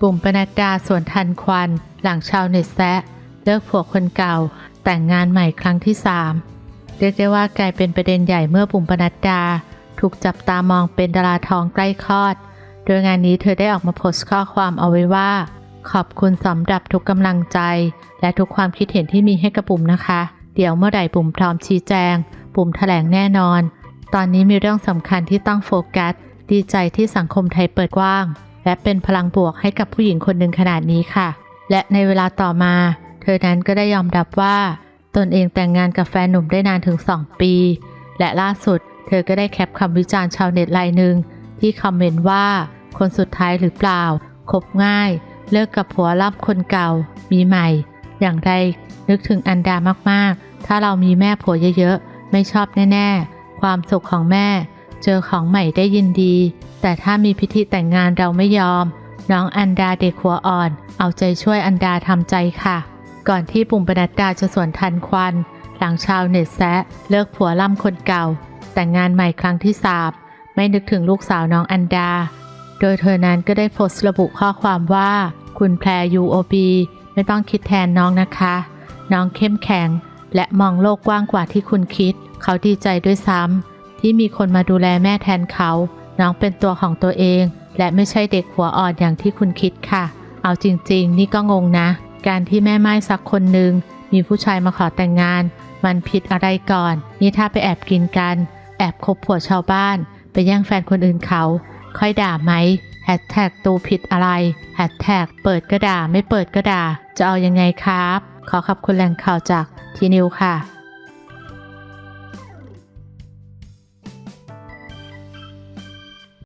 บุ๋มปนัดดาสวนทันควัน หลังชาวเน็ตแซะเลิกผัวคนเก่า แต่งงานใหม่ครั้งที่สามเรียกได้ว่ากลายเป็นประเด็นใหญ่เมื่อบุ๋มปนัดดา ถูกจับตามองเป็นดาราทองใกล้คลอด โดยงานนี้เธอได้ออกมาโพสต์ข้อความเอาไว้ว่า ขอบคุณสำหรับทุกกำลังใจ และทุกความคิดเห็นที่มีให้กับบุ๋มนะคะ เดี๋ยวเมื่อไหร่บุ๋มพร้อมชี้แจงบุ๋มแถลงแน่นอน ตอนนี้มีเรื่องสำคัญที่ต้องโฟกัส ดีใจที่สังคมไทยเปิดกว้าง และเป็นพลังบวกให้กับผู้หญิงคนหนึ่งขนาดนี้ค่ะ และในเวลาต่อมา เธอนั้นก็ได้ยอมรับว่า ตนเองแต่งงานกับแฟนหนุ่มได้นานถึง 2 ปี และล่าสุด เธอก็ได้แคปคำวิจารณ์ชาวเน็ตรายหนึ่งที่คอมเมนต์ว่า คนสุดท้ายหรือเปล่าคบง่าย เลิกกับผัวรับคนเก่า มีใหม่ อย่างไรนึกถึงอันดามากๆ ถ้าเรามีแม่ผัวเยอะๆ ไม่ชอบแน่ๆ ความสุขของแม่ เจอของใหม่ได้ยินดี แต่ถ้ามีพิธีแต่งงานเราไม่ยอม น้องอันดาเด็กหัวอ่อน เอาใจช่วยอันดาทำใจค่ะ ก่อนที่ปุ่มปนัดดาจะสวนทันควัน หลังชาวเน็ตแซะเลิกผัวล่ำคนเก่า แต่งงานใหม่ครั้งที่สามไม่นึกถึงลูกสาวน้องอันดา โดยเธอนั้นก็ได้โพสต์ระบุข้อความว่า คุณแพร UOB ไม่ต้องคิดแทนน้องนะคะ น้องเข้มแข็ง และมองโลกกว้างกว่าที่คุณคิด เขาดีใจด้วยซ้ำที่มีคนมาดูแลแม่แทนเขา น้องเป็นตัวของตัวเอง และไม่ใช่เด็กหัวอ่อนอย่างที่คุณคิดค่ะ เอาจริง ๆ นี่ก็งงนะ การที่แม่ไม้สักคนหนึ่งมีผู้ชายมาขอแต่งงาน มันผิดอะไรก่อน นี่ถ้าไปแอบกินกัน แอบคบผัวชาวบ้าน ไปแย่งแฟนคนอื่นเขา ค่อยด่าไหมแฮชแท็กตูผิดอะไรแฮชแท็กเปิดก็ด่าไม่เปิดก็ด่าจะเอายังไงครับ ขอขอบคุณแหล่งข่าวจากทีนิวค่ะ